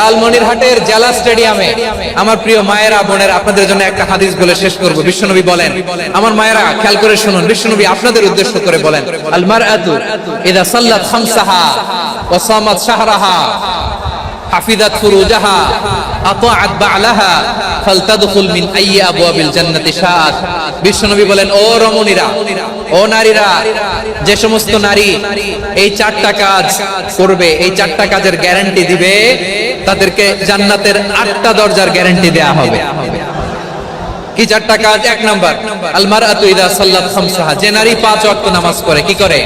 লালমনিরহাটের জেলা স্টেডিয়ামে আমার প্রিয় মায়েরা, বোনেরা, আপনাদের জন্য একটা হাদিস বলে শেষ করব। বিশ্বনবী বলেন, আমার মায়েরা, খেয়াল করে শুনুন, বিশ্বনবী আপনাদের উদ্দেশ্য করে বলেন আল মারআতু ইদা সাল্লাত খামসাহা ওয়া সামাত শাহরাহা হাফিজাত ফুরুজাহা আতাআত বা'লাহা ফালতাদখুল মিন আইয়ি আবওয়াবিল জান্নাতি শাআত বিশ্বনবী বলেন, ও রমণীরা, ও নারীরা, যে সমস্ত নারী এই চারটা কাজ করবে, এই চারটা কাজের গ্যারান্টি দিবে, তাদেরকে জান্নাতের আটটা দরজার গ্যারান্টি দেয়া হবে। কি চারটা কাজ? এক নাম্বার আলমার আতু ইদা সাল্লাত খামসাহা। যে নারী পাঁচ ওয়াক্ত নামাজ পড়ে, কি করে?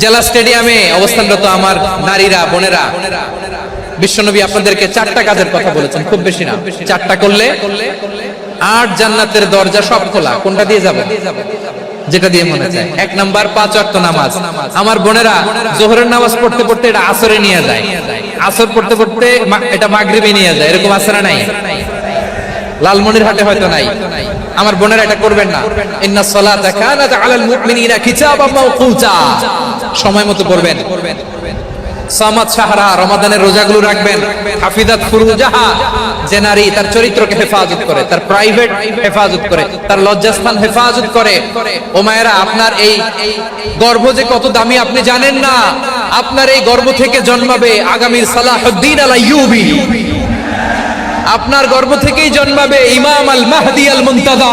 জেলা স্টেডিয়ামে অবস্থানরত আমার নারীরা, বোনেরা বিশ্বনবী আপনাদেরকে চারটা কাজের কথা বলেছেন, খুব বেশি না। চারটা করলে আট জান্নাতের দরজা সব খোলা। কোনটা দিয়ে যাবে? যেটা দিয়ে মনে চায়। এক নাম্বার, পাঁচ ওয়াক্ত নামাজ। আমার বোনেরা জোহরের নামাজ পড়তে পড়তে এটা আসরে নিয়ে যায়। আসর পড়তে পড়তে এটা মাগরিবে নিয়ে যায়। এরকম আসরা নাই? লালমনির হাটে হয়তো নাই। আমার বোনেরা এটা করবেন না। ইন্না সালাতা কানাত আলাল মুমিনিনা কিতাবাম মাওকুতা। সময় মতো পড়বেন। সামাত সাহারা রমাদানের রোজাগুলো রাখবেন। হাফিজাত ফুরুজাহা, যে নারী তার চরিত্রকে হেফাজত করে, তার প্রাইভেট হেফাজত করে, তার লজ্জাস্থান হেফাজত করে। ও মায়েরা, আপনার এই গর্ভ যে কত দামি আপনি জানেন না? আপনার এই গর্ভ থেকে জন্মাবে আগামীর সালাহুদ্দিন আল আইয়ুবী আপনার গর্ভ থেকেই জন্মাবে ইমাম আল মাহদি আল মুনতাদা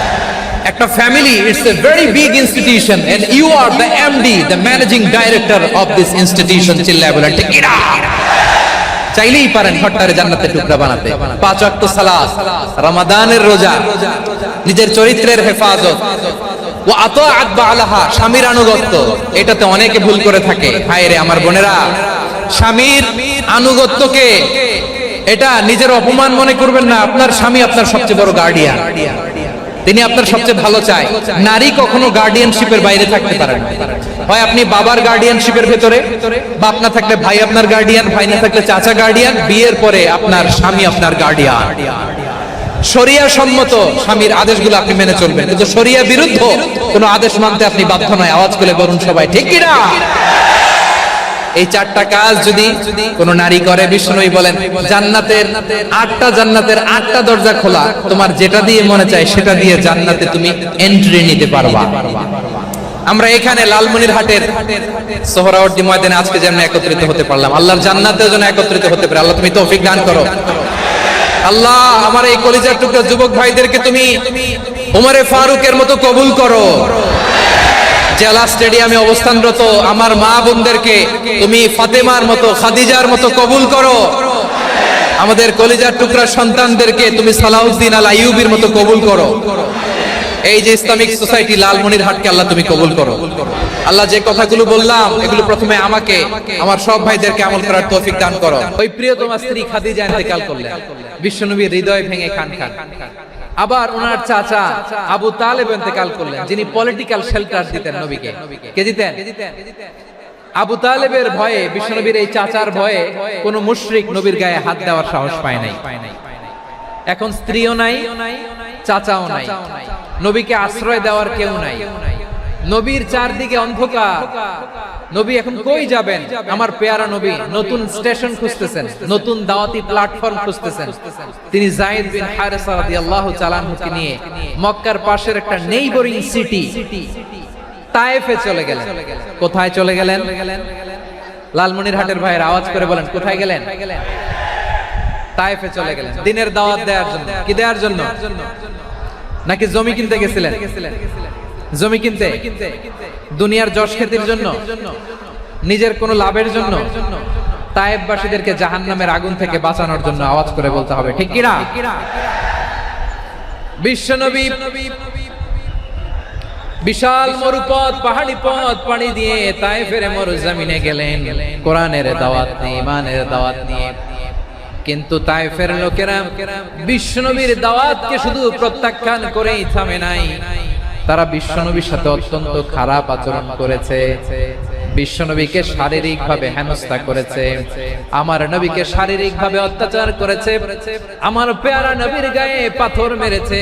একটা family it's a very big institution and you are the MD the managing director of this institution চিল্লায় বলে ঠিক? চাইলেই পারেন, ঘরটারে জান্নাতের টুকরা বানাতে। পাঁচ ওয়াক্ত সালাত, রমাদানের রোজা, নিজের চরিত্রের হেফাজত। ও আতাআত বালাহা, স্বামীর আনুগত্য। এটাতে অনেকে ভুল করে থাকে। হায় রে আমার বোনেরা, স্বামীর আনুগত্যকে, এটা নিজের অপমান মনে করবেন না, আপনার স্বামী আপনার সবচেয়ে বড় গার্ডিয়ান তিনি আপনার সবচেয়ে ভালো চায়। নারী কখনো গার্ডিয়ানশিপের বাইরে থাকতে পারে না। হয় আপনি বাবার গার্ডিয়ানশিপের ভেতরে, বাপ না থাকলে ভাই আপনার গার্ডিয়ান ভাই না থাকলে চাচা গার্ডিয়ান বিয়ের পরে আপনার স্বামী আপনার গার্ডিয়ান সম্মত স্বামীর আদেশগুলো আপনি মেনে চলবেন। কিন্তু শরিয়া বিরুদ্ধ কোনো আদেশ মানতে আপনি বাধ্য নয়। আওয়াজ করে বলুন সবাই, ঠিক কিনা? এই চারটা কাজ যদি কোন নারী করে, বিষ্ণুই বলেন, জান্নাতের আটটা জান্নাতের আটটা দরজা খোলা, তোমার যেটা দিয়ে মনে চায় সেটা দিয়ে জান্নাতে তুমি এন্ট্রি নিতে পারবা। আমরা এখানে লালমনির হাটের সোহরাওয়ার্দী ময়দানে আজকে যেন একত্রিত হতে পারলাম, আল্লাহর জান্নাতের জন্য একত্রিত হতে পারে। আল্লাহ, তুমি তৌফিক দান করো। আল্লাহ, আমার এই কলিজার টুকরা যুবক ভাইদেরকে তুমি উমরে ফারুকের মতো কবুল করো। জেলা স্টেডিয়ামে অবস্থানরত আমার মা বোনদেরকে তুমি ফাতেমার মতো, খাদিজার মতো কবুল করো। আমাদের কলিজার টুকরা সন্তানদেরকে তুমি সালাউদ্দিন আল আইয়ুবির মতো কবুল করো। এই যে ইসলামিক সোসাইটি লালমনির হাটকে আল্লাহ তুমি কবুল করো। আল্লাহ যে কথাগুলো বললাম, এগুলো প্রথমে আমাকে, আমার সব ভাইদেরকে আমল করার তৌফিক দান করো। ওই প্রিয় তোমার স্ত্রী খাদিজা ইন্তেকাল করলেন। বিশ্বনবীর হৃদয় ভেঙে খান খান। আবার ওনার চাচা আবু তালেব ইন্তেকাল করলেন যিনি পলিটিক্যাল শেল্টার দিতেন নবীকে। কে দিতেন? আবু তালেবের ভয়ে বিশ্বনবীর এই চাচার ভয়ে কোন মুশরিক নবীর গায়ে হাত দেওয়ার সাহস পায় নাই। এখন স্ত্রীও নাই চাচাও নাই। নবীকে আশ্রয় দেওয়ার কেউ নাই। নবীর চারদিকে অন্ধকার। নবী এখন কই যাবেন? আমার পেয়ারা নবী নতুন স্টেশন খুঁজতেছেন নতুন দাওয়াতি প্ল্যাটফর্ম খুঁজতেছেন। তিনি জায়েদ বিন হারেসা রাদিয়াল্লাহু তাআলা আনহুকে নিয়ে মক্কার পাশের একটা নেইবরিং সিটি তায়েফে চলে গেলেন। কোথায় চলে গেলেন? লালমনির হাটের ভাইয়ের আওয়াজ করে বলেন কোথায় গেলেন? তায়েফে চলে গেলেন। দিনের দাওয়াত দেওয়ার জন্য। কি দেওয়ার জন্য? নাকি জমি কিনতে গেছিলেন? জমি কিনতে, দুনিয়ার যশ খ্যাতির জন্য, নিজের কোনো লাভের জন্য, তায়েববাসীদেরকে জাহান্নামের আগুন থেকে বাঁচানোর জন্য আওয়াজ করে বলতে হবে, ঠিক কিনা? বিশ্বনবী বিশাল মরুপথ, পাহাড়ি পথ পানি দিয়ে তায়েফের মরু জমিনে গেলেন, কোরআনের দাওয়াত নিয়ে ইমানের দাওয়াত নিয়ে কিন্তু তাইফের লোকেরা বিশ্বনবীর দাওয়াতকে শুধু প্রত্যাখ্যান করেই থামে নাই। তারা বিশ্বনবীর সাথে অত্যন্ত খারাপ আচরণ করেছে। বিশ্বনবীকে শারীরিক ভাবে হেনস্থা করেছে। আমার নবীকে শারীরিক ভাবে অত্যাচার করেছে। আমার পেয়ারা নবীর গায়ে পাথর মেরেছে।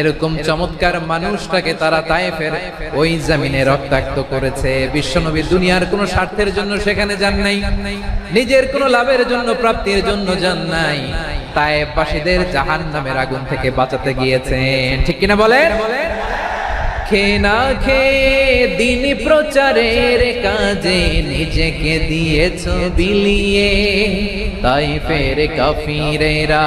এরকম চমৎকার মানুষটাকে তারা তায়েফের ওই জমিনে রক্তাক্ত করেছে। বিশ্বনবী দুনিয়ার কোনো স্বার্থের জন্য সেখানে যান নাই, নিজের কোনো লাভের জন্য, প্রাপ্তির জন্য যান নাই। তায়েফবাসীদের জাহান্নামের আগুন থেকে বাঁচাতে গিয়েছেন। ঠিক কিনা বলেন? খে না দিন প্রচারের কাজে নিজেকে দিয়েছ বিলিয়ে। তাই ফের কাফিরেরা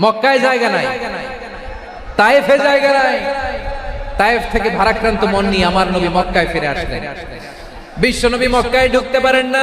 মক্কায় জায়গা নাই। তাইফে জায়গা নাই। তাইফ থেকে ভারাক্রান্ত মন নিয়ে আমার নবী মক্কায় ফিরে আসলেন। বিশ্বনবী মক্কায় ঢুকতে পারেন না।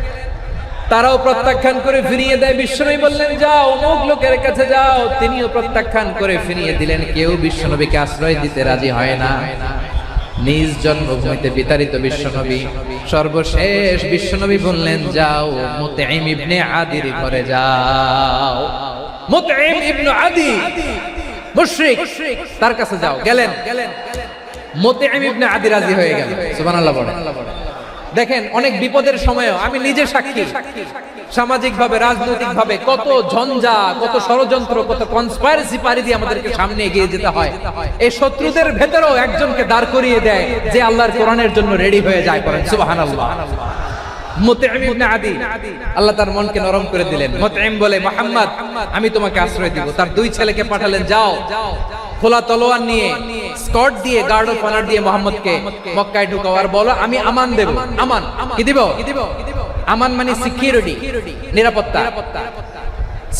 তারাও প্রত্যাখ্যান করে ফিরিয়ে দেয়। বিশ্বনবী বললেন, যাও, অমুক লোকের কাছে যাও। তিনিও প্রত্যাখ্যান করে ফিরিয়ে দিলেন। কেউ বিশ্বনবীকে আশ্রয় দিতে রাজি হয় না। নিজ জন্মভূমিতে বিতাড়িত বিশ্বনবী। সর্বশেষ বিশ্বনবী বললেন, যাও মুতাইম ইবনে আদির ঘরে যাও। মুতাইম ইবনে আদি, মুশরিক, তার কাছে যাও। গেলেন। মুতাইম ইবনে আদি রাজি হয়ে গেল। সুবহানাল্লাহ বলেন। দেখেন, অনেক বিপদের সময়ও আমি নিজে সাক্ষী। সামাজিক ভাবে রাজনৈতিক ভাবে কত ঝঞ্ঝা, কত ষড়যন্ত্র, কত কনস্পাইরেসি পারি দিয়ে আমাদেরকে সামনে এগিয়ে যেতে হয়। এই শত্রুদের ভেতরেও একজনকে দাঁড় করিয়ে দেয় যে আল্লাহর কোরআনের জন্য রেডি হয়ে যায় করেন সুবহানাল্লাহ। আল্লাহ তার মনকে নরম করে দিলেন। বলে, মোহাম্মদ, আমি তোমাকে আশ্রয় দিব। তার দুই ছেলেকে পাঠালেন, যাও। খোলা তলোয়ার নিয়ে স্কট দিয়ে গার্ড অফ অনার দিয়ে মোহাম্মদকে মক্কায় ঢুকাও। আর বলো আমি আমান দেব। আমান কি দিব? আমান মানে সিকিউরিটি নিরাপত্তা।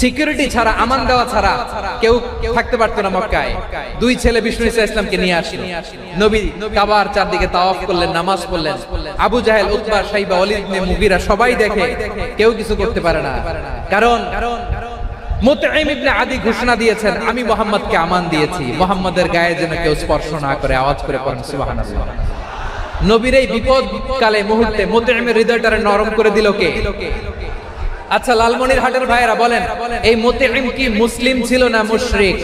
সিকিউরিটি ছাড়া আমান দেওয়া ছাড়া কেউ থাকতে পারতো না মক্কায়। দুই ছেলে বিষ্ণু ইসা ইসলামকে নিয়ে আসলো। নবী কাবার চারদিকে তাওয়াফ করলেন নামাজ পড়লেন। আবু জাহেল উতবা সাইবা ওয়ালিদ ইবনে মুগিরা সবাই দেখে কেউ কিছু করতে পারে না। কারণ মুতাইম আদি ঘোষণা দিয়েছেন, আমি মোহাম্মদকে আমান দিয়েছি। নবীর এই মুহূর্তে নরম করে আচ্ছা লালমনির হাটের ভাইয়েরা বলেন, এই মুতাইম কি মুসলিম ছিল না মুশরিক?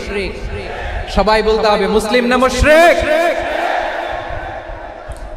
সবাই বলতে হবে, মুসলিম না মুশরিক?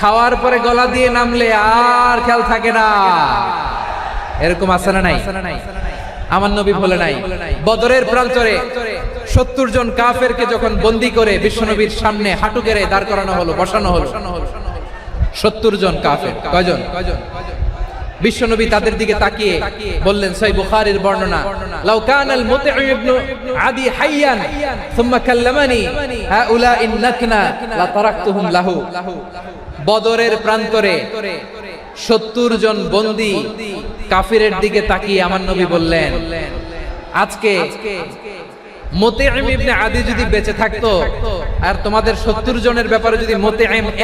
খাওয়ার পরে গলা দিয়ে নামলে আর খেয়াল থাকে না। এরকম আছে না নাই? আমার নবী বলে নাই বদরের প্রান্তরে সত্তর জন কাফেরকে যখন বন্দি করে বিশ্বনবীর সামনে হাঁটু গেড়ে দাঁড় করানো হলো বসানো হলো। সত্তর জন কাফের। কয়জন? বিশ্বনবী তাদের দিকে তাকিয়ে বললেন, সই বুখারীর বর্ণনা। লাউ কানাল মুতঈম ইবনে আদি হাইয়ান, সুম্মা কাল্লামানি হাউলা ইন্নাকনা লা তারাকতুহুম লাহু। বদরের প্রান্তরে সত্তর জন বন্দী কাফিরের দিকে তাকিয়ে আমার নবী বললেন, আজকে আদি যদি বেঁচে থাকতো, আর তোমাদের সত্তর জনের ব্যাপারে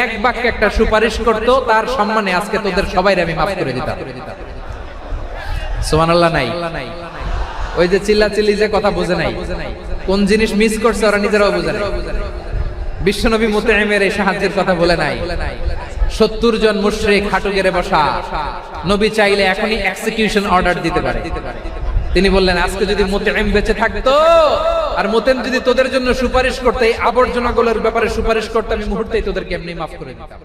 এক বাক্যে সুপারিশ তার সম্মানে আজকে যে কথা বুঝে নাই। কোন জিনিস মিস করছে ওরা নিজেরাও বুঝে নাই। বিশ্বনবী মোতেআমের এই সাহায্যের কথা বলে নাই। সত্তর জন মুশরিক হাঁটু গেড়ে বসা। নবী চাইলে এখনই এক্সিকিউশন অর্ডার দিতে পারে। তিনি বললেন, আজকে যদি মোতেম বেঁচে থাকতো, আর মোতেম যদি তোদের জন্য সুপারিশ করতে, এই আবর্জনাগুলোর ব্যাপারে সুপারিশ করতে আমি মুহূর্তে তোদেরকে এমনি মাফ করে দিতাম।